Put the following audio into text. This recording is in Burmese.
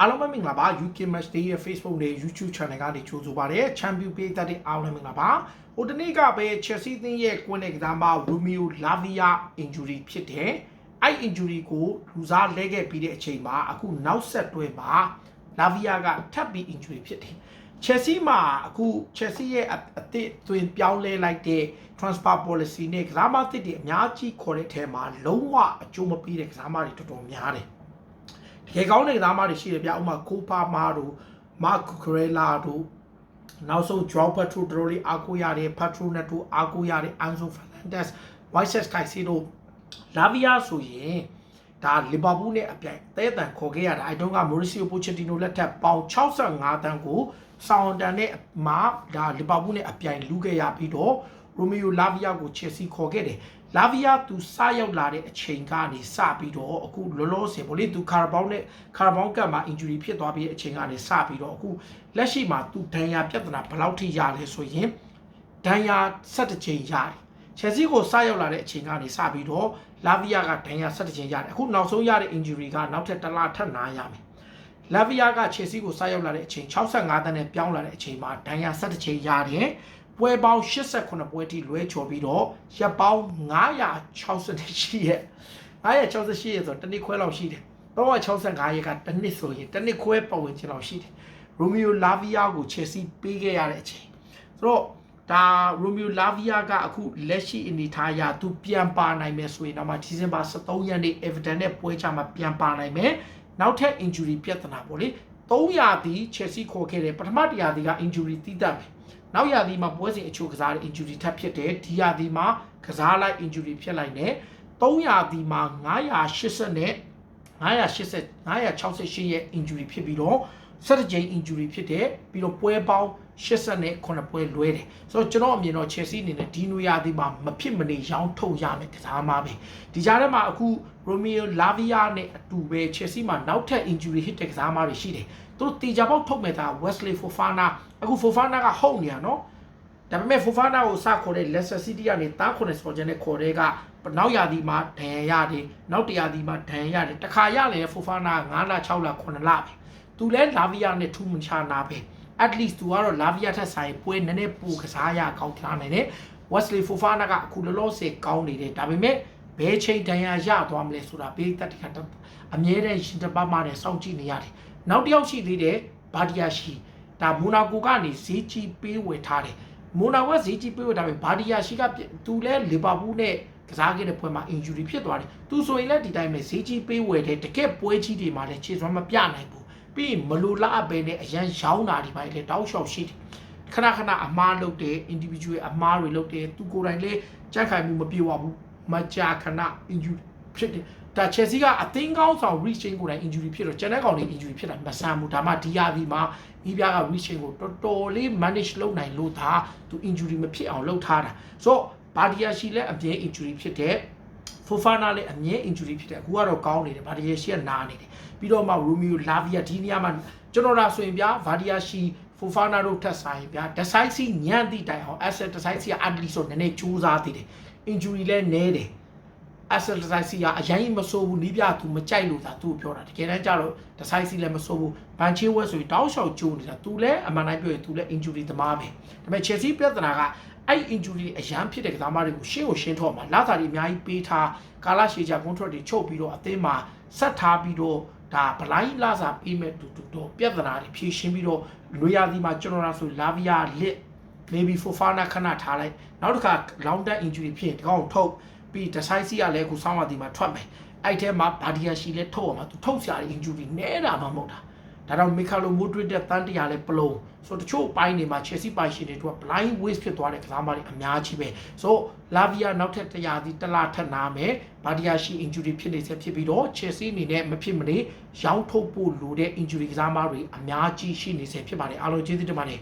အားလုံးပဲမင်္ဂလာပါ UK Match Day ရဲ့ Facebook နဲ့ YouTube Channel ကနေကြိုဆိုပါရစေ။ Champion ပေးသက်တဲ့အားလုံးမင်္ဂလာပါ။ဟိုတနေ့ကပဲ Chelsea သင်းရဲ့ကွင်းတဲ့ကစားမ Romeo Lavia injury ဖြစ်တယ်။အဲ့ injury ကိုလူစားလဲခဲ့ပြီးတဲ့အချိန်မှာအခုနောက်ဆက်တွဲမှာ Lavia ကထပ်ပြီး injury ဖြစ်တယ်။ Chelsea မှာအခု Chelsea ရဲ့အအသစ်သွင်းပြောင်းလဲလိုက်တဲ့ transfer policy နဲ့ကစားမသစ်တွေအများကြီးခေါ်တဲ့အထဲမှာလုံးဝအကျိုးမပေးတဲ့ကစားမတွေတော်တော်များတယ်။ တကယ်ကောင်းတဲ့ကစားမတွေရှိတယ်ဗျဥပမာကိုပါမာတို့မာကူကရဲလာတို့နောက်ဆုံး Joao Pedro တို့တော်လေးအားကိုးရတယ် Pedro နဲ့တို့အားကိုးရတယ် Anzo Fernandez Moises Caicedo လာဗီယာဆိုရင်ဒါလီဗာပူးနဲ့အပြိုင်တဲတန်ခေါ်ခဲ့ရတာအဲတုန်းက Mauricio Pochettino လက်ထက်ပေါင်65တန်းကိုဆောင်းတန်နဲ့မှာဒါလီဗာပူးနဲ့အပြိုင်လူခဲ့ရပြီးတော့ Romeo Lavia ကို Chelsea ခေါ်ခဲ့တယ်။ Lavia သူစရောက်လာတဲ့အချိန်ကနေစပြီးတော့အခုလောလောဆယ်ဗောလေသူကာရာဘောင်းနဲ့ကာရာဘောင်းကပ်မှာ injury ဖြစ်သွားပြီးတဲ့အချိန်ကနေစပြီးတော့အခုလက်ရှိမှာသူဒဏ်ရာပြဿနာဘယ်လောက်ထိရလဲဆိုရင်ဒဏ်ရာ17ချိန်ရတယ်။ Chelsea ကိုစရောက်လာတဲ့အချိန်ကနေစပြီးတော့ Lavia ကဒဏ်ရာ17ချိန်ရတယ်။အခုနောက်ဆုံးရတဲ့ injury ကနောက်ထပ်တစ်လထပ်နာရမယ်။လာဗီယာကခြေစီးကိုစရောက်လာတဲ့အချိန်65တန်းနဲ့ပြောင်းလာတဲ့အချိန်မှာဒဏ်ရာ17ချိန်ရတယ်။ ပွဲပေါင်း88ပွဲထိလွဲချော်ပြီးတော့ရပ်ပေါင်း968ရက်968ရက်ဆိုတော့တစ်နှစ်ခွဲလောက်ရှိတယ်။365ရက်ကတစ်နှစ်ဆိုရင်တစ်နှစ်ခွဲပတ်ဝန်းကျင်လောက်ရှိတယ်။ရိုမီယိုလာဗီယာကိုခြေစီးပေးခဲ့ရတဲ့အချိန်။ဆိုတော့ဒါရိုမီယိုလာဗီယာကအခုလက်ရှိအနေထားအရသူပြန်ပါနိုင်မယ်ဆိုရင်တော့မှဒီဇင်ဘာ23ရက်နေ့ Everton နဲ့ပွဲချမှာပြန်ပါနိုင်မယ်။နောက်ထပ် injury ပြဿနာပေါ့လေ300တီ Chelsea ခေါ်ခဲ့တယ်ပထမ100တီက injury တီးတတ်တယ် နောက်ရာသီမှာပွဲစဉ်အချို့ကစားတဲ့ injury ထပ်ဖြစ်တယ်ဒီရာသီမှာကစားလိုက် injury ဖြစ်လိုက်တယ်300တီမှာ980နဲ့980 968ရဲ့ injury ဖြစ်ပြီးတော့17ကြိမ် injury ဖြစ်တယ်ပြီးတော့ပွဲပေါင်း 80နဲ့9ပွဲလွဲတယ်ဆိုတော့ကျွန်တော်အမြင်တော့ Chelsea အနေနဲ့ဒီနွေရာသီမှာမဖြစ်မနေရောင်းထုတ်ရမယ်ကစားမှာပဲဒီကြားထဲမှာအခု Romeo Lavia နဲ့အတူပဲ Chelsea မှာနောက်ထပ် injury hit တဲ့ကစားမှာတွေရှိတယ်သူတို့တေချာပေါက်ထုတ်မဲ့တာ Wesley Fofana အခု Fofana ကဟုတ်နေရနော်ဒါပေမဲ့ Fofana ကိုစခေါ်တဲ့ Leicester City ကနေတားခွန်နဲ့ဆော်ဂျန်နဲ့ခေါ်တဲ့ကနောက်ရာသီမှာဒဏ်ရာရတယ်နောက်တရာသီမှာဒဏ်ရာရတယ်တခါရလေ Fofana 9လ6လ9လပဲသူလဲ Lavia နဲ့ထူးမချနာပဲ at least သူကတော့ Lavia ထက်ဆိုင်ပွဲနည်းနည်းပိုကစားရကောင်းထားနိုင်တယ် Wesley Fofana ကအခုလောလောဆယ်ကောင်းနေတယ်ဒါပေမဲ့ဘယ်ချိန်ဒဏ်ရာရသွားမလဲဆိုတာဘေးတက်တခါအမြဲတမ်းရှင်တပတ်မှနဲ့စောင့်ကြည့်နေရတယ်နောက်တစ်ယောက်ရှိသေးတယ်ဘာဒီယာရှိဒါမိုနာကိုကနေဈေးကြီးပေးဝယ်ထားတယ်မိုနာကဈေးကြီးပေးဝယ်ထားပြီဘာဒီယာရှိကသူလဲလီဗာပူးနဲ့ကစားခဲ့တဲ့ပွဲမှာ injury ဖြစ်သွားတယ်သူဆိုရင်လည်းဒီတိုင်းပဲဈေးကြီးပေးဝယ်တဲ့တကက်ပွဲကြီးတွေမှာလည်းခြေစွမ်းမပြနိုင်ဘူး ပြီးရင်မလိုလားအပ်ပဲနဲ့အရန်ရောင်းတာဒီပိုင်းလေတောက်လျှောက်ရှိတယ်ခဏခဏအမားလုပ်တယ် individual အမားတွေလုပ်တယ်သူကိုယ်တိုင်လည်းကြက်ခိုင်မှုမပြေဝဘူးမကြာခဏ injury ဖြစ်တယ်ဒါ Chelsea ကအသင်းကောင်းဆောင် reach chain ကိုယ်တိုင် injury ဖြစ်တော့ကျန်တဲ့ကောင်တွေ injury ဖြစ်တာမဆန်းဘူးဒါမှဒီယာဒီမှာဤပြားက reach chain ကိုတော်တော်လေး manage လုပ်နိုင်လို့ဒါသူ injury မဖြစ်အောင်လုပ်ထားတာဆိုတော့ဘာဒီယာရှိလည်းအပြင်း injury ဖြစ်တဲ့ Fofana လည်းအမြဲ injury ဖြစ်တယ်အခုကတော့ကောင်းနေတယ်ဘာဒီယာရှိကနာနေတယ်ပြီးတော့မှ Romeo Lavia ဒီနေရာမှာကျွန်တော်ဒါဆိုရင်ဗျာဘာဒီယာရှိ Fofana တို့ထက်ဆိုင်ဗျာ decisive ညံ့သည့်တိုင်အောင် asset decisive က at least ဆိုနည်းနည်းကြိုးစားသေးတယ် injury လည်းနည်းတယ် asset decisive ကအရင်မဆိုးဘူးနီးပြသူမကြိုက်လို့သာသူ့ကိုပြောတာတကယ်တမ်းကျတော့ decisive လည်းမဆိုးဘူးဘန်ချေဝက်ဆိုရင်တောက်လျှောက်ကျိုးနေတာသူလည်းအမှန်တိုင်းပြောရင်သူလည်း injury သမားပဲဒါပေမဲ့ Chelsea ပြဿနာက အဲ့ injury အရန်ဖြစ်တဲ့ကစားမတွေကိုရှင်းကိုရှင်းထော့မှာလာသာတွေအများကြီးပေးထားကာလာရှေချာ contract တွေချုပ်ပြီးတော့အသင်းမှာဆက်ထားပြီးတော့ဒါဗလိုင်းလာစာပေးမဲ့တူတူတော့ပြဿနာတွေဖြေရှင်းပြီးတော့လွေရာသီမှာကျွန်တော်တို့ဆိုလာဗီယာလစ် maybe Fofana ခဏထားလိုက်နောက်တစ်ခါ long term injury ဖြစ်ရင်ဒီကောင်ထုတ်ပြီး decisive ကလည်းအခုဆောင်းပါတီမှာထွက်မယ်အဲ့ထဲမှာဘာဒီယာရှိလဲထုတ်အောင်မှာသူထုတ်စရာ injury နဲတာမှမဟုတ်တာ ဒါတော့မီကာလိုမိုဒရစ်တဲ့တန်တရာလဲပလုံဆိုတချို့ပိုင်းတွေမှာ Chelsea ပိုင်ရှင်တွေက blind waste ဖြစ်သွားတဲ့ကစားမတွေအများကြီးပဲဆိုလာဗီယာနောက်ထပ်တရားစီတလားထက်နာမယ်ဘာဒီယာရှိ injury ဖြစ်နေဆက်ဖြစ်ပြီးတော့ Chelsea အနေနဲ့မဖြစ်မနေရောင်းထုတ်ဖို့လိုတဲ့ injury ကစားမတွေအများကြီးရှိနေဆက်ဖြစ်ပါတယ်အားလုံးကျေးဇူးတင်ပါတယ်